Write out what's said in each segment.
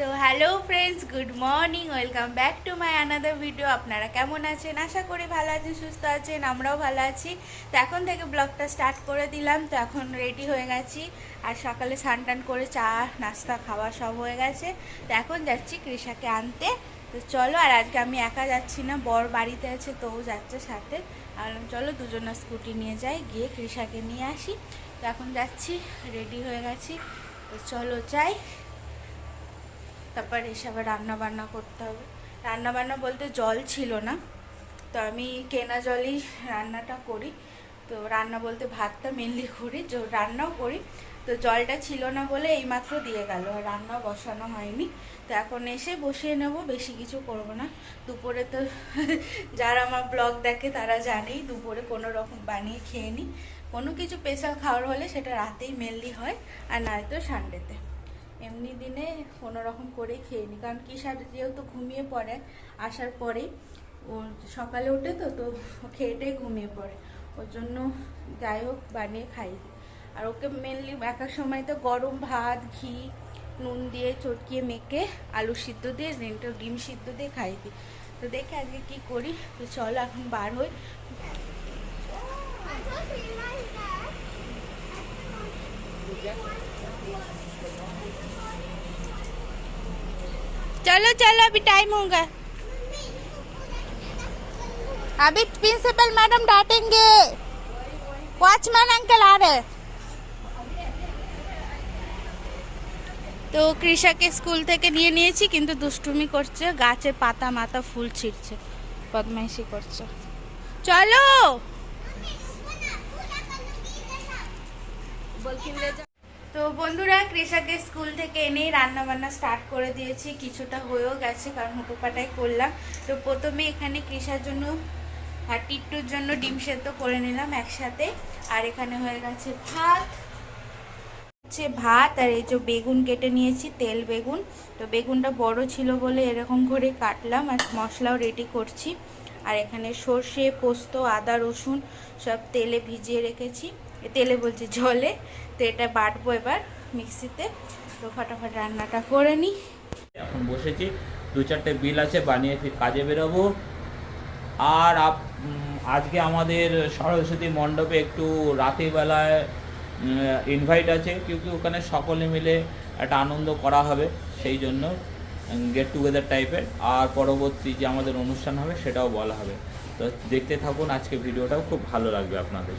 So hello friends good morning welcome back to my another video আপনারা কেমন আছেন? আশা করি ভালো আছেন, সুস্থ আছেন, আমরাও ভালো আছি। তো এখন থেকে ব্লগটা স্টার্ট করে দিলাম। তো এখন রেডি হয়ে গেছি। আর সকালে স্নান টান করে চা, নাস্তা, খাওয়া সব হয়ে গেছে। তো এখন যাচ্ছি কৃষাকে আনতে। তো চলো, আর আজকে আমি একা যাচ্ছি না, বর বাড়িতে আছে, তো যাচ্ছে সাথে। আর চলো দুজনের স্কুটি নিয়ে যাই, গিয়ে কৃষাকে নিয়ে আসি। তো এখন যাচ্ছি রেডি হয়ে গেছি। তো চলো যাই। তারপর এসে আবার রান্না বান্না করতে হবে। রান্না বান্না বলতে জল ছিল না। তো আমি কেনা জলই রান্নাটা করি। তো রান্না বলতে ভাতটা মেনলি করি রান্নাও করি। তো জলটা ছিল না বলে এইমাত্র দিয়ে গেল, আর রান্নাও বসানো হয়নি। তো এখন এসে বসিয়ে নেব, বেশি কিছু করব না। দুপুরে তো যারা আমার ব্লগ দেখে তারা জানেই, দুপুরে কোনো রকম বানিয়ে খেয়ে নিই কোনো কিছু স্পেশাল খাওয়ার হলে সেটা রাতেই মেনলি হয়, আর নয়তো সানডেতে এমনি দিনে রকম করে খেয়ে নিই কারণ কি সার যেহেতু ঘুমিয়ে পড়ে, আসার পরে ও সকালে ওঠে তো তো খেয়েটাই ঘুমিয়ে পড়ে। ওর জন্য যাই হোক বানিয়ে খাই। আর ওকে মেনলি এক এক সময় তো গরম ভাত, ঘি, নুন দিয়ে চটকিয়ে মেখে আলু সিদ্ধ দিয়ে একটু ডিম সিদ্ধ দিয়ে খাই। দিই তো দেখে আজকে কি করি। তো চলো এখন বার হই। चलो चलो अभी टाइम होगा अभी प्रिंसिपल मैडम डांटेंगे वॉचमैन अंकल आ रहे তো কৃষাকে স্কুল থেকে নিয়ে নিয়েছি কিন্তু দুষ্টুমি করছে গাছে পাতা মাথা ফুল ছিঁড়ছে বদমাইশি করছে চলো তো বন্ধুরা কৃষাকে স্কুল থেকে এনেই রান্না বান্না স্টার্ট করে দিয়েছি। কিছুটা হয়েও গেছে, কারণ হুটোপাটাই করলাম। তো প্রথমে এখানে কৃষার জন্য আর টিট্টুর জন্য ডিম সেদ্ধ করে নিলাম একসাথে। আর এখানে হয়ে গেছে ভাত। হচ্ছে ভাত, আর এই যে বেগুন কেটে নিয়েছি, তেল বেগুন। তো বেগুনটা বড় ছিল বলে এরকম করে কাটলাম, আর মশলাও রেডি করছি। আর এখানে সর্ষে, পোস্ত, আদা, রসুন সব তেলে ভিজিয়ে রেখেছি। তেলে বলছি জলে, তো এটা বাটবো এবার মিক্সিতে। তো ফটাফট রান্নাটা করে নিই। এখন বসেছি, দু চারটে বিল আছে বানিয়ে ফির কাজে বেরোবো। আর আপ- আজকে আমাদের সরস্বতী মণ্ডপে একটু রাতের বেলায় ইনভাইট আছে, কিউকি ওখানে সকলে মিলে একটা আনন্দ করা হবে, সেই জন্য গেট টুগেদার টাইপের আর পরবর্তী যে আমাদের অনুষ্ঠান হবে, সেটাও বলা হবে। তো দেখতে থাকুন, আজকে ভিডিওটাও খুব ভালো লাগবে আপনাদের।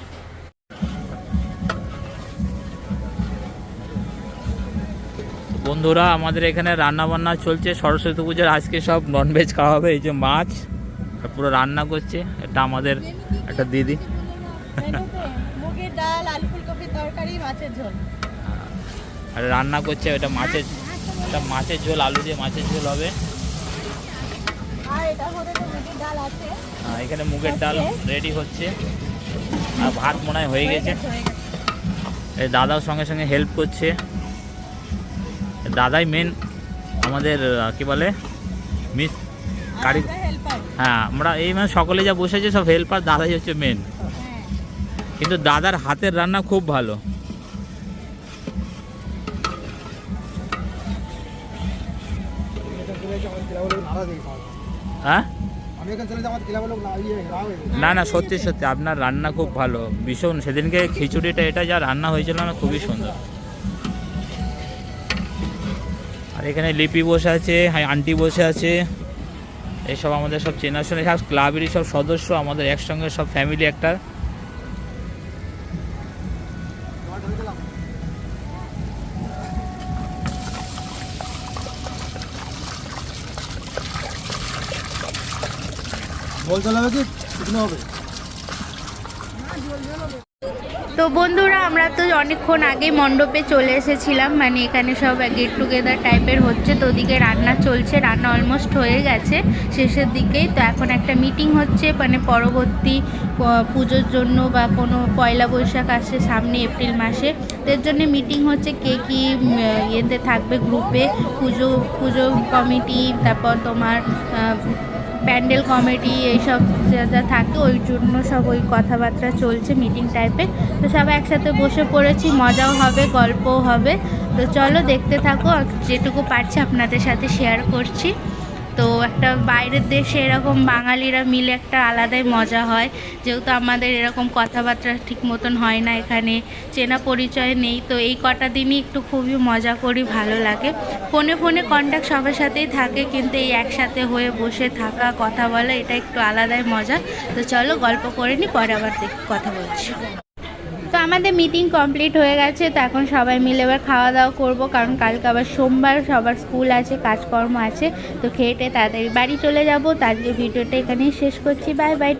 বন্ধুরা, আমাদের এখানে রান্না বান্না চলছে, সরস্বতী পুজোর আজকে সব ননভেজ খাওয়া হবে, এই যে মাছ পুরো রান্না করছে এটা আমাদের, একটা দিদি। আর রান্না করছে এটা মাছের এটা মাছের ঝোল, আলু দিয়ে মাছের ঝোল হবে। এখানে মুগের ডাল রেডি হচ্ছে। আর ভাত মনে হয়ে গেছে। দাদাও সঙ্গে সঙ্গে হেল্প করছে। দাদাই মেন আমাদের কি বলে মিস কারি হ্যাঁ আমরা এই মানে সকলে যা বসেছে সব হেল্পার দাদাই হচ্ছে মেন হ্যাঁ। কিন্তু দাদার হাতের রান্না খুব ভালো। হ্যাঁ? ইয়ে। না না সত্যি সত্যি আপনার রান্না খুব ভালো। ভীষণ সেদিনকে খিচুড়িটা এটা যা রান্না হয়েছিল না খুবই সুন্দর। আর এখানে লিপি বসে আছে হ্যাঁ আন্টি বসে আছে। এসব আমাদের সব চেনাশোনা সব ক্লাবেরই সব সদস্য, আমাদের একসঙ্গে সব ফ্যামিলি একটা। ঢুকে জল কি হবে। তো বন্ধুরা, আমরা তো অনেকক্ষণ আগেই মণ্ডপে চলে এসেছিলাম। মানে এখানে সব গেট টুগেদার টাইপের হচ্ছে। তো ওদিকে রান্না চলছে, রান্না অলমোস্ট হয়ে গেছে শেষের দিকেই। তো এখন একটা মিটিং হচ্ছে মানে পরবর্তী পুজোর জন্য বা কোনো পয়লা বৈশাখ আসছে সামনে এপ্রিল মাসে। তো এর জন্য মিটিং হচ্ছে কে কী ইয়েতে থাকবে গ্রুপে পুজো পুজো কমিটি তারপর তোমার প্যান্ডেল কমিটি এইসব যা থাকে, ওই জন্য সব ওই কথাবার্তা চলছে মিটিং টাইপের তো সবাই একসাথে বসে পড়েছি, মজাও হবে, গল্পও হবে। তো চলো দেখতে থাকো, যেটুকু পারছি আপনাদের সাথে শেয়ার করছি। তো একটা বাইরের দেশে এরকম বাঙালিরা মিলে একটা আলাদাই মজা হয়। যেহেতু আমাদের এরকম কথাবার্তা ঠিক মতন হয় না এখানে, চেনা পরিচয় নেই। তো এই কটা দিনই একটু খুবই মজা করি, ভালো লাগে। ফোনে ফোনে কন্ট্যাক্ট সবার সাথেই থাকে, কিন্তু এই একসাথে হয়ে বসে থাকা, কথা বলা, এটা একটু আলাদাই মজা। তো চলো গল্প করে নি, পরে আবার কথা বলছি। তো আমাদের মিটিং কমপ্লিট হয়ে গেছে, তো এখন সবাই মিলে এবার খাওয়া দাওয়া করব, কারণ কালকে আবার সোমবার, সবার স্কুল আছে, কাজকর্ম আছে, তো খেয়ে টেয়ে তাড়াতাড়ি বাড়ি চলে যাব তো আজকে ভিডিওটা এখানেই শেষ করছি বাই বাই